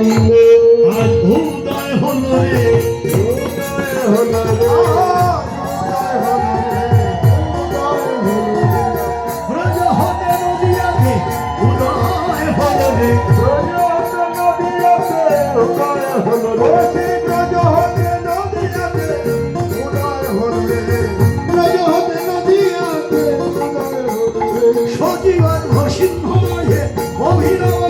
আজ উদয় ভসিন্ধ অভিনব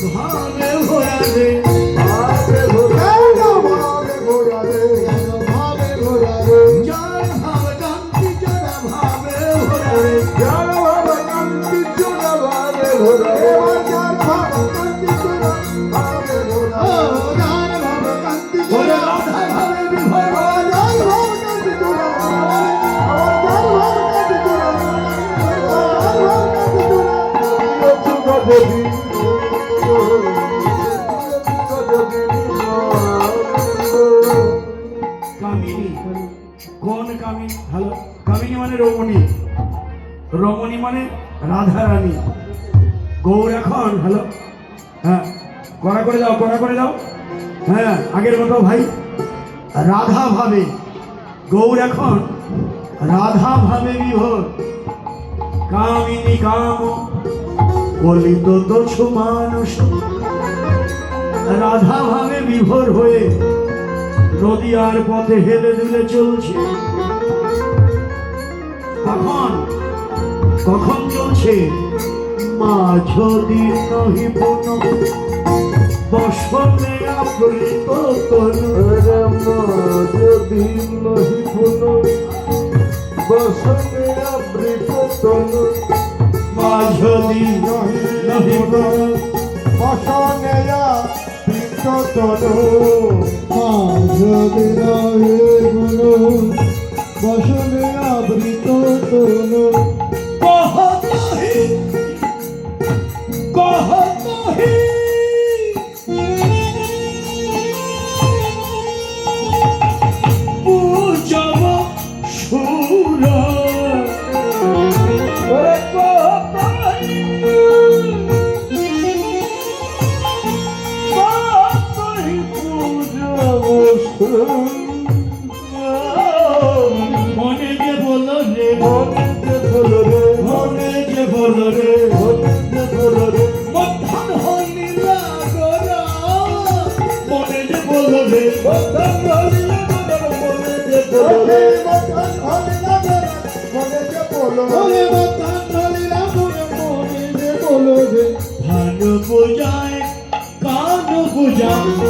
ভাবে ভরা রে যার ভাব কান্তি যারা ভাবে ভরা রে ওরে রাধা ভাবে বিভোর কামিনী রমণী মানে রাধা রানী গৌর এখন, হ্যালো? হ্যাঁ করা করে দাও, কড়া করে দাও। হ্যাঁ আগের মতো ভাই। রাধা ভাবে, গৌর এখন, রাধা ভাবে বিভোর। কামিনী কাম কলিত দোষ মানুষ। রাধা ভাবে বিভোর হয়ে নদী আর পথে হেলে দুলে চলছে। কখন কখন চলছে। মাঝ দিন নহি পুন বসনে আবৃত তনু বসনে আবৃত মাঝ দিন নহি পুন বসনেয়া বৃত তনু মনে যে বলো রে, মনে যে বলো রে মধ্যান হইনি লাগরা। মনে যে বলো রে মধ্যান হইনি লাগরা। মনে যে বলো রে ধান বোঝায় কান বোঝায়।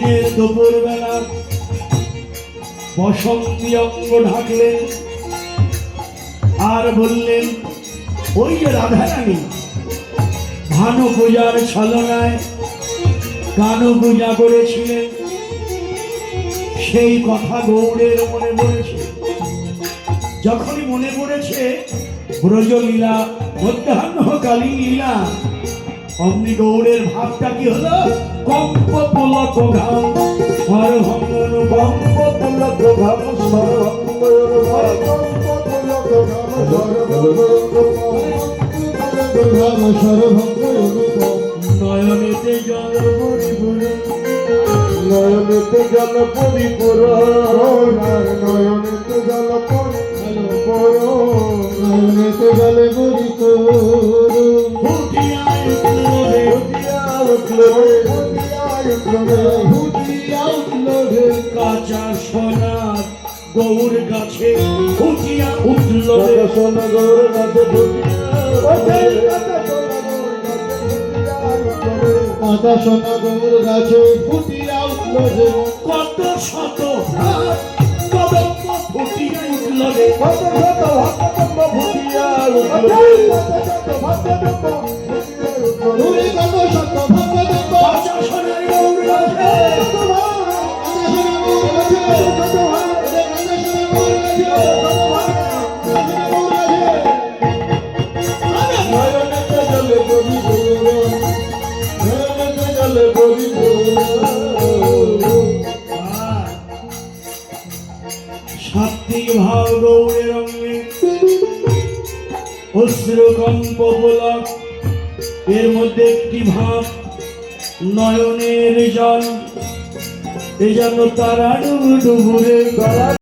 দিনের দুপুর বেলা বসন্তী অঙ্গ ঢাকলেন আর বললেন, ওই যে রাধারানী, ভানু পূজার ছলনায় কানু পূজা করেছিলেন। সেই কথা গৌড়ের মনে পড়েছে। যখনই মনে পড়েছে, ব্রজলীলা মধ্যাহ্নকালীন লীলা অমনি গৌড়ের ভাবটা কি হলো? কম্প পুলক ঘাম হর ভঙ্গন কম্প পুলক ঘাম নয়নেতে জল পরিপূরণ, নয়নেতে জল পরিপূরণ, নয়নেতে জল পরিপূরণ, নয়নেতে জলে পরিপূরণ। উঠল রে হুদিয়া উঠল রে। কাঁচা সোনার গৌর গাছে ফুটিয়া উঠল রে। শোনা গৌর গাছে হুদিয়া কথা গৌর গাছে ফুটিয়া উঠল রে। কত শত কদম্ব ফুটিয়া উঠল রে। কত শত ভক্তম্ব ফুটিয়া উঠল রে। তুমি এর মধ্যে একটি ভাব নয়নের জল। এই জন্য তারা ডুবু ডুবুরে গলা